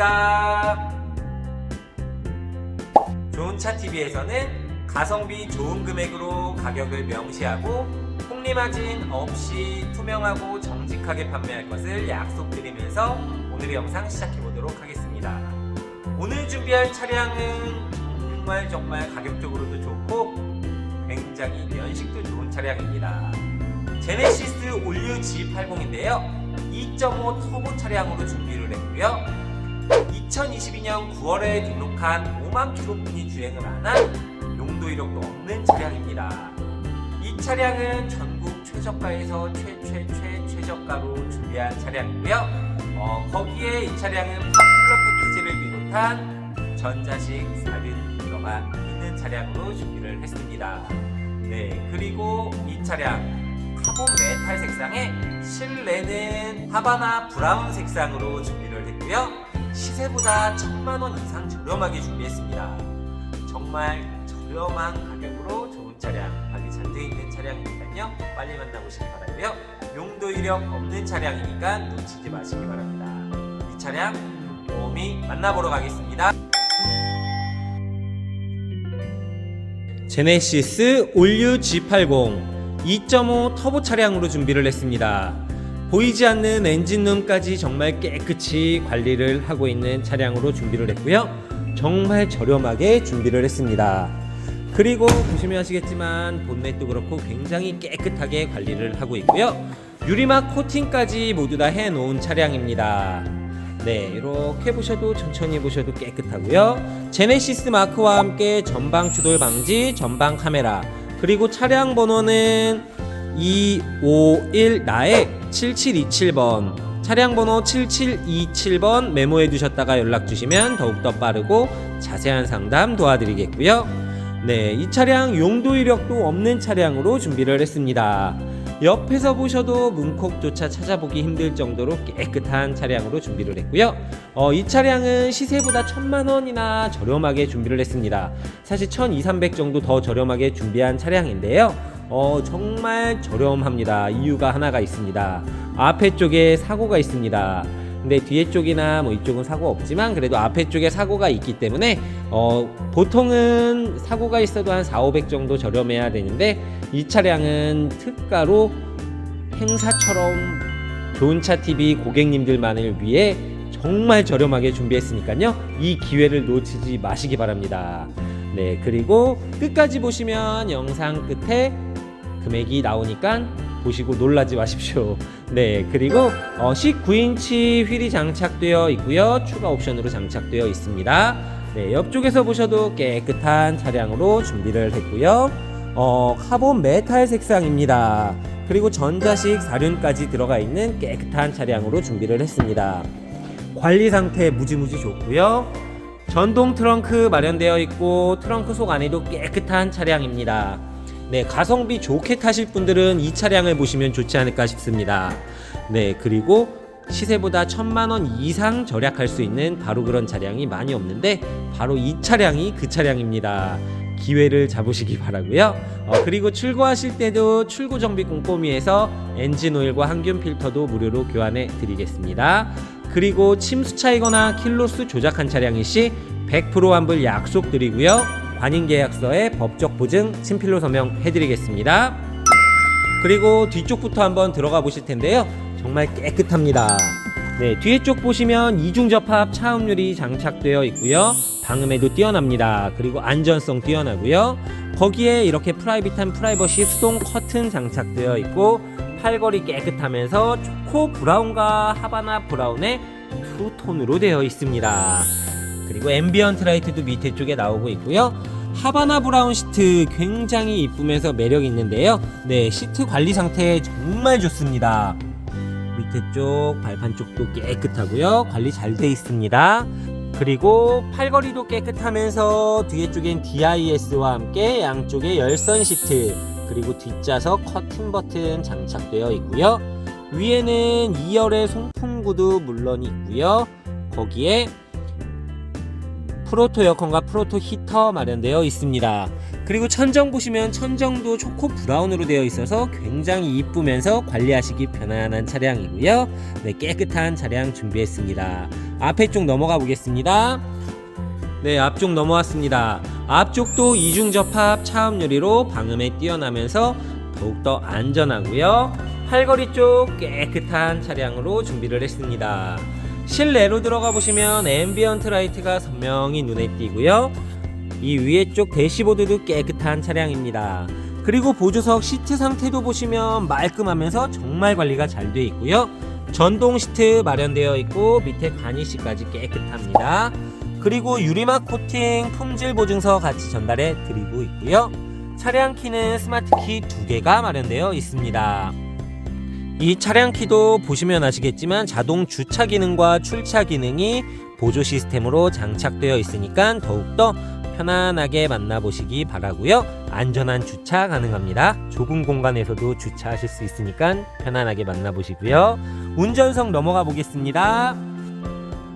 팀장입니다. 좋은차TV에서는 가성비 좋은 금액으로 가격을 명시하고 폭리마진 없이 투명하고 정직하게 판매할 것을 약속드리면서 오늘의 영상 시작해보도록 하겠습니다. 오늘 준비할 차량은 정말 정말 가격적으로도 좋고 굉장히 연식도 좋은 차량입니다. 제네시스 올류 G80인데요. 2.5 터보 차량으로 준비를 했고요. 2022년 9월에 등록한 5만 킬로분이 주행을 안 한 용도 이력도 없는 차량입니다. 이 차량은 전국 최저가에서 최최최 최저가로 준비한 차량이고요. 어, 거기에 이 차량은 파퓰러 패키지를 비롯한 전자식 사륜 들어가 있는 차량으로 준비를 했습니다. 네, 그리고 이 차량 카본 메탈 색상에 실내는 하바나 브라운 색상으로 준비를 했고요. 시세보다 천만 원 이상 저렴하게 준비했습니다. 정말 저렴한 가격으로 좋은 차량, 잘돼 있는 차량이니까요. 빨리 만나보시기 바라고요. 용도 이력 없는 차량이니까 놓치지 마시기 바랍니다. 이 차량 모험이 만나보러 가겠습니다. 제네시스 올류 G80 2.5 터보 차량으로 준비를 했습니다. 보이지 않는 엔진룸까지 정말 깨끗이 관리를 하고 있는 차량으로 준비를 했고요. 정말 저렴하게 준비를 했습니다. 그리고 보시면 아시겠지만 본넷도 그렇고 굉장히 깨끗하게 관리를 하고 있고요. 유리막 코팅까지 모두 다 해놓은 차량입니다. 네, 이렇게 보셔도 천천히 보셔도 깨끗하고요. 제네시스 마크와 함께 전방 추돌 방지, 전방 카메라, 그리고 차량 번호는 251 나액 7727번. 차량 번호 7727번 메모해 두셨다가 연락 주시면 더욱더 빠르고 자세한 상담 도와드리겠고요. 네, 이 차량 용도 이력도 없는 차량으로 준비를 했습니다. 옆에서 보셔도 문콕조차 찾아보기 힘들 정도로 깨끗한 차량으로 준비를 했고요. 어, 이 차량은 시세보다 천만 원이나 저렴하게 준비를 했습니다. 사실 1,200, 300 정도 더 저렴하게 준비한 차량인데요. 어, 정말 저렴합니다. 이유가 하나가 있습니다. 앞에 쪽에 사고가 있습니다. 근데 뒤에 쪽이나 뭐 이쪽은 사고 없지만 그래도 앞에 쪽에 사고가 있기 때문에 어 보통은 사고가 있어도 한 4, 500 정도 저렴해야 되는데 이 차량은 특가로 행사처럼 좋은 차 TV 고객님들만을 위해 정말 저렴하게 준비했으니까요. 이 기회를 놓치지 마시기 바랍니다. 네, 그리고 끝까지 보시면 영상 끝에 금액이 나오니까 보시고 놀라지 마십시오. 네, 그리고 어, 19인치 휠이 장착되어 있고요. 추가 옵션으로 장착되어 있습니다. 네, 옆쪽에서 보셔도 깨끗한 차량으로 준비를 했고요. 어, 카본 메탈 색상입니다. 그리고 전자식 사륜까지 들어가 있는 깨끗한 차량으로 준비를 했습니다. 관리 상태 무지무지 좋고요. 전동 트렁크 마련되어 있고 트렁크 속 안에도 깨끗한 차량입니다. 네, 가성비 좋게 타실 분들은 이 차량을 보시면 좋지 않을까 싶습니다. 네, 그리고 시세보다 천만 원 이상 절약할 수 있는 바로 그런 차량이 많이 없는데 바로 이 차량이 그 차량입니다. 기회를 잡으시기 바라고요. 어, 그리고 출고하실 때도 출고 정비 꼼꼼히 해서 엔진 오일과 항균 필터도 무료로 교환해 드리겠습니다. 그리고 침수 차이거나 킬로수 조작한 차량이 시 100% 환불 약속드리고요. 관인 계약서에 법적 보증 친필로 서명해 드리겠습니다. 그리고 뒤쪽부터 한번 들어가 보실 텐데요. 정말 깨끗합니다. 네, 뒤에 쪽 보시면 이중 접합 차음률이 장착되어 있고요. 방음에도 뛰어납니다. 그리고 안전성 뛰어나고요. 거기에 이렇게 프라이빗한 프라이버시 수동 커튼 장착되어 있고 팔걸이 깨끗하면서 초코 브라운과 하바나 브라운의 투톤으로 되어 있습니다. 그리고 앰비언트 라이트도 밑에 쪽에 나오고 있고요. 하바나 브라운 시트 굉장히 이쁘면서 매력 있는데요. 네, 시트 관리 상태 정말 좋습니다. 밑에 쪽 발판 쪽도 깨끗하고요. 관리 잘 돼 있습니다. 그리고 팔걸이도 깨끗하면서 뒤에 쪽엔 DIS와 함께 양쪽에 열선 시트 그리고 뒷좌석 커튼 버튼 장착되어 있고요. 위에는 2열의 송풍 구도 물론 있고요. 거기에 프로토 에어컨과 프로토 히터 마련되어 있습니다. 그리고 천정 보시면 천정도 초코 브라운으로 되어 있어서 굉장히 이쁘면서 관리하시기 편안한 차량이고요. 네, 깨끗한 차량 준비했습니다. 앞에 쪽 넘어가 보겠습니다. 네, 앞쪽 넘어왔습니다. 앞쪽도 이중 접합 차음 유리로 방음에 뛰어나면서 더욱더 안전하고요. 팔걸이 쪽 깨끗한 차량으로 준비를 했습니다. 실내로 들어가 보시면 앰비언트 라이트가 선명히 눈에 띄고요. 이 위에 쪽 대시보드도 깨끗한 차량입니다. 그리고 보조석 시트 상태도 보시면 말끔하면서 정말 관리가 잘 되어 있고요. 전동 시트 마련되어 있고 밑에 가니시까지 깨끗합니다. 그리고 유리막 코팅 품질 보증서 같이 전달해 드리고 있고요. 차량 키는 스마트 키 두 개가 마련되어 있습니다. 이 차량 키도 보시면 아시겠지만 자동 주차 기능과 출차 기능이 보조 시스템으로 장착되어 있으니까 더욱더 편안하게 만나보시기 바라고요. 안전한 주차 가능합니다. 좁은 공간에서도 주차하실 수 있으니까 편안하게 만나보시고요. 운전석 넘어가 보겠습니다.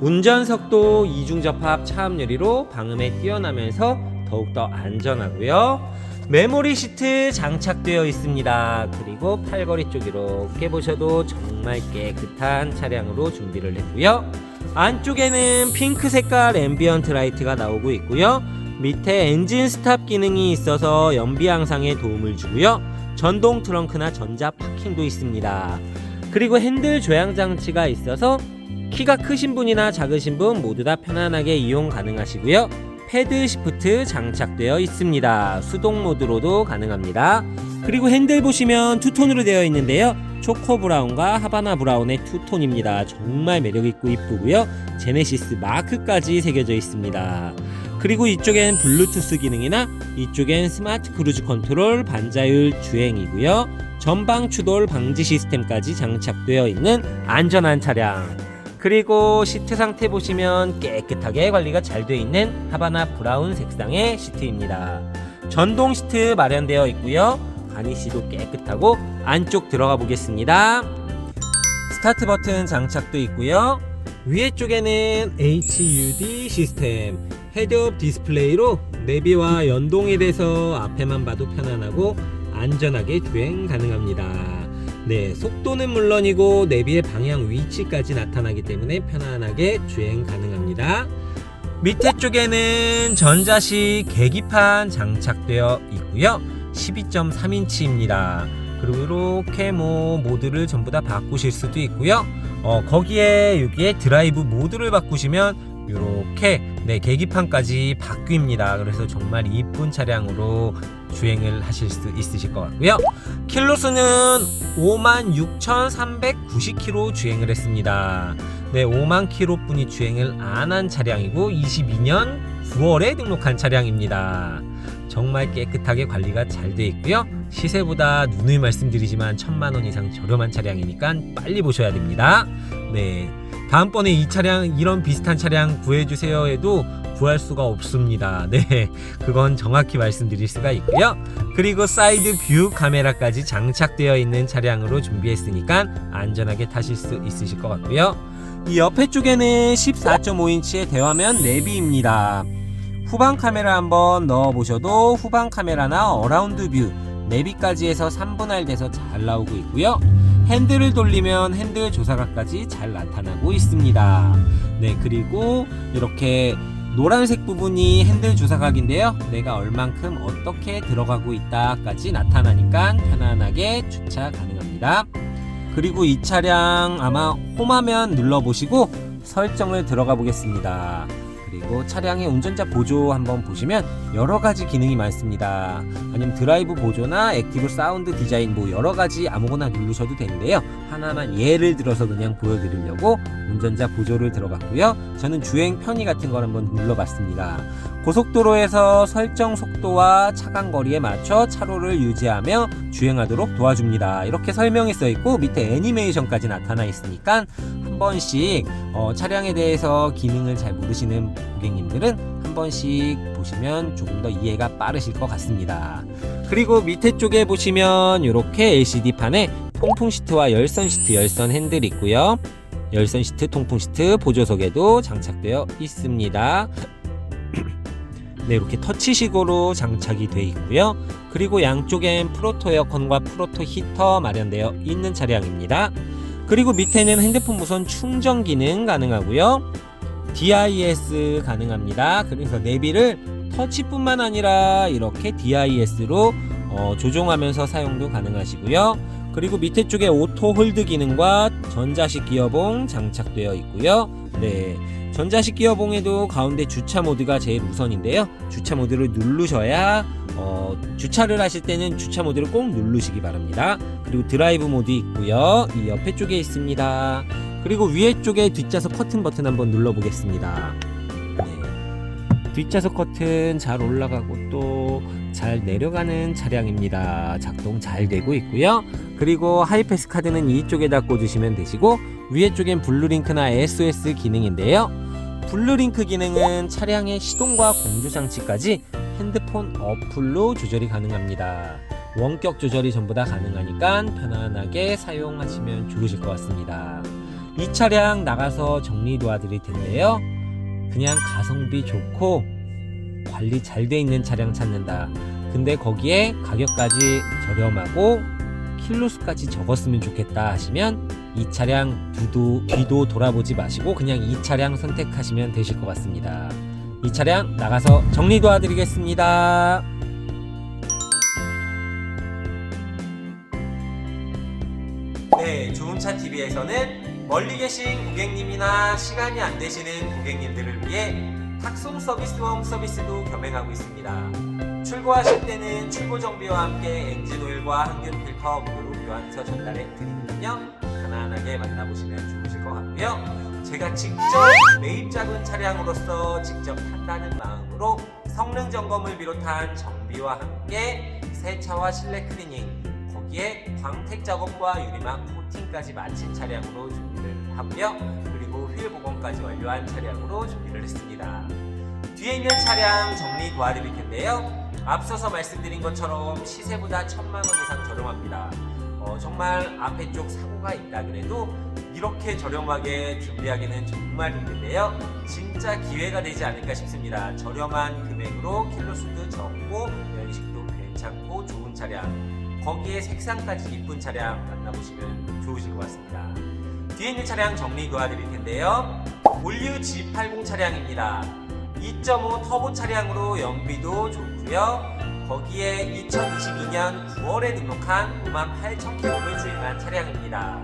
운전석도 이중 접합 차음 유리로 방음에 뛰어나면서 더욱더 안전하고요. 메모리 시트 장착되어 있습니다. 그리고 팔걸이 쪽 이렇게 보셔도 정말 깨끗한 차량으로 준비를 했고요. 안쪽에는 핑크 색깔 앰비언트 라이트가 나오고 있고요. 밑에 엔진 스탑 기능이 있어서 연비 향상에 도움을 주고요. 전동 트렁크나 전자 파킹도 있습니다. 그리고 핸들 조향 장치가 있어서 키가 크신 분이나 작으신 분 모두 다 편안하게 이용 가능하시고요. 패드 시프트 장착되어 있습니다. 수동 모드로도 가능합니다. 그리고 핸들 보시면 투톤으로 되어 있는데요. 초코 브라운과 하바나 브라운의 투톤입니다. 정말 매력있고 이쁘고요. 제네시스 마크까지 새겨져 있습니다. 그리고 이쪽엔 블루투스 기능이나 이쪽엔 스마트 크루즈 컨트롤 반자율 주행이고요. 전방 추돌 방지 시스템까지 장착되어 있는 안전한 차량. 그리고 시트 상태 보시면 깨끗하게 관리가 잘 되어 있는 하바나 브라운 색상의 시트입니다. 전동 시트 마련되어 있고요. 가니시도 깨끗하고 안쪽 들어가 보겠습니다. 스타트 버튼 장착도 있고요. 위에 쪽에는 HUD 시스템 헤드업 디스플레이로 내비와 연동이 돼서 앞에만 봐도 편안하고 안전하게 주행 가능합니다. 네, 속도는 물론이고 내비의 방향 위치까지 나타나기 때문에 편안하게 주행 가능합니다. 밑에 쪽에는 전자식 계기판 장착되어 있고요. 12.3인치입니다. 그리고 이렇게 뭐 모드를 전부 다 바꾸실 수도 있고요. 어, 거기에 여기에 드라이브 모드를 바꾸시면 이렇게 네 계기판까지 바뀝니다. 그래서 정말 이쁜 차량으로 주행을 하실 수 있으실 것 같고요. 킬로수는 56,390km 주행을 했습니다. 네, 5만 킬로뿐이 주행을 안 한 차량이고 22년 9월에 등록한 차량입니다. 정말 깨끗하게 관리가 잘 돼 있고요. 시세보다 누누이 말씀드리지만 천만 원 이상 저렴한 차량이니까 빨리 보셔야 됩니다. 네. 다음번에 이 차량 이런 비슷한 차량 구해주세요 해도 구할 수가 없습니다. 네, 그건 정확히 말씀드릴 수가 있고요. 그리고 사이드 뷰 카메라까지 장착되어 있는 차량으로 준비했으니까 안전하게 타실 수 있으실 것 같고요. 이 옆에 쪽에는 14.5인치의 대화면 내비입니다. 후방 카메라 한번 넣어 보셔도 후방 카메라나 어라운드 뷰 내비까지 해서 3분할 돼서 잘 나오고 있고요. 핸들을 돌리면 핸들 조사각까지 잘 나타나고 있습니다. 네, 그리고 이렇게 노란색 부분이 핸들 조사각인데요. 내가 얼만큼 어떻게 들어가고 있다까지 나타나니까 편안하게 주차 가능합니다. 그리고 이 차량 아마 홈화면 눌러보시고 설정을 들어가 보겠습니다. 그리고 차량의 운전자 보조 한번 보시면 여러 가지 기능이 많습니다. 아니면 드라이브 보조나 액티브 사운드 디자인 뭐 여러 가지 아무거나 누르셔도 되는데요. 하나만 예를 들어서 그냥 보여드리려고 운전자 보조를 들어갔고요. 저는 주행 편의 같은 걸 한번 눌러봤습니다. 고속도로에서 설정 속도와 차간 거리에 맞춰 차로를 유지하며 주행하도록 도와줍니다. 이렇게 설명이 써 있고 밑에 애니메이션까지 나타나 있으니까 한 번씩 어, 차량에 대해서 기능을 잘 모르시는 고객님들은 한 번씩 보시면 조금 더 이해가 빠르실 것 같습니다. 그리고 밑에 쪽에 보시면 이렇게 LCD판에 통풍 시트와 열선 시트, 열선 핸들 있고요. 열선 시트, 통풍 시트, 보조석에도 장착되어 있습니다. 네, 이렇게 터치식으로 장착이 되어 있고요. 그리고 양쪽엔 프로토 에어컨과 프로토 히터 마련되어 있는 차량입니다. 그리고 밑에는 핸드폰 무선 충전 기능 가능하고요. DIS 가능합니다. 그래서 내비를 터치뿐만 아니라 이렇게 DIS로 어, 조종하면서 사용도 가능하시고요. 그리고 밑에 쪽에 오토 홀드 기능과 전자식 기어봉 장착되어 있고요. 네. 전자식 기어봉에도 가운데 주차 모드가 제일 우선인데요. 주차 모드를 누르셔야 어, 주차를 하실 때는 주차 모드를 꼭 누르시기 바랍니다. 그리고 드라이브 모드 있고요. 이 옆에 쪽에 있습니다. 그리고 위에 쪽에 뒷좌석 커튼 버튼 한번 눌러보겠습니다. 네. 뒷좌석 커튼 잘 올라가고 또 잘 내려가는 차량입니다. 작동 잘 되고 있고요. 그리고 하이패스 카드는 이쪽에다 꽂으시면 되시고 위에 쪽엔 블루링크나 SOS 기능인데요. 블루링크 기능은 차량의 시동과 공조 장치까지 핸드폰 어플로 조절이 가능합니다. 원격 조절이 전부 다 가능하니까 편안하게 사용하시면 좋으실 것 같습니다. 이 차량 나가서 정리 도와드릴 텐데요. 그냥 가성비 좋고 관리 잘 돼 있는 차량 찾는다. 근데 거기에 가격까지 저렴하고 킬로수까지 적었으면 좋겠다 하시면 이 차량 뒤도, 뒤도 돌아보지 마시고 그냥 이 차량 선택하시면 되실 것 같습니다. 이 차량 나가서 정리 도와드리겠습니다. 네, 좋은차 TV에서는 멀리 계신 고객님이나 시간이 안 되시는 고객님들을 위해 탁송 서비스와 홈 서비스도 겸행하고 있습니다. 출고하실 때는 출고 정비와 함께 엔진 오일과 항균 필터 무료로 교환서 전달해 드리니까요. 편안하게 만나보시면 좋으실 것 같고요. 제가 직접 매입 작은 차량으로서 직접 탄다는 마음으로 성능 점검을 비롯한 정비와 함께 세차와 실내 클리닝 거기에 광택 작업과 유리막 코팅까지 마친 차량으로 준비를 하고요. 그리고 휠 복원까지 완료한 차량으로 준비를 했습니다. 뒤에 있는 차량 정리 도와드릴 텐데요. 앞서서 말씀드린 것처럼 시세보다 천만 원 이상 저렴합니다. 어, 정말 앞에 쪽 사고가 있다 그래도 이렇게 저렴하게 준비하기는 정말 힘든데요. 진짜 기회가 되지 않을까 싶습니다. 저렴한 금액으로 킬로수도 적고 연식도 괜찮고 좋은 차량 거기에 색상까지 이쁜 차량 만나보시면 좋으실 것 같습니다. 뒤에 있는 차량 정리 도와드릴 텐데요. 올류 G80 차량입니다. 2.5 터보 차량으로 연비도 좋고요. 거기에 2022년 9월에 등록한 58,000km를 주행한 차량입니다.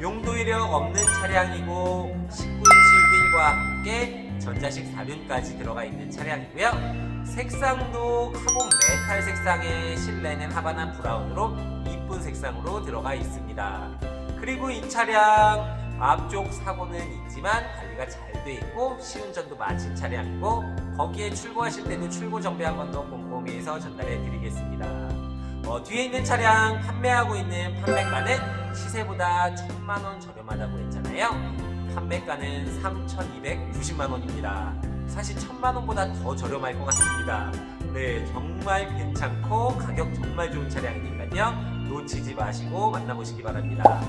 용도 이력 없는 차량이고 19인치 휠과 함께 전자식 사륜까지 들어가 있는 차량이고요. 색상도 카본 메탈 색상의 실내는 하바나 브라운으로 이쁜 색상으로 들어가 있습니다. 그리고 이 차량 앞쪽 사고는 있지만 관리가 잘 돼 있고 시운전도 마친 차량이고 거기에 출고하실 때는 출고 정비 한번더 꼼꼼히 해서 전달해 드리겠습니다. 어, 뒤에 있는 차량 판매하고 있는 판매가는 시세보다 천만 원 저렴하다고 했잖아요. 판매가는 3,290만 원입니다. 사실 천만 원보다 더 저렴할 것 같습니다. 네, 정말 괜찮고 가격 정말 좋은 차량이니까요. 놓치지 마시고 만나보시기 바랍니다.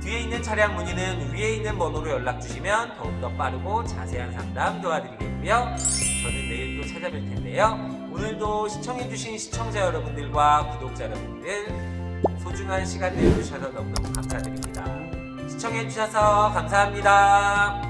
뒤에 있는 차량 문의는 위에 있는 번호로 연락 주시면 더욱더 빠르고 자세한 상담 도와드리겠고요. 저는 내일 또 찾아뵐 텐데요. 오늘도 시청해주신 시청자 여러분들과 구독자 여러분들 소중한 시간 내주셔서 너무너무 감사드립니다. 시청해주셔서 감사합니다.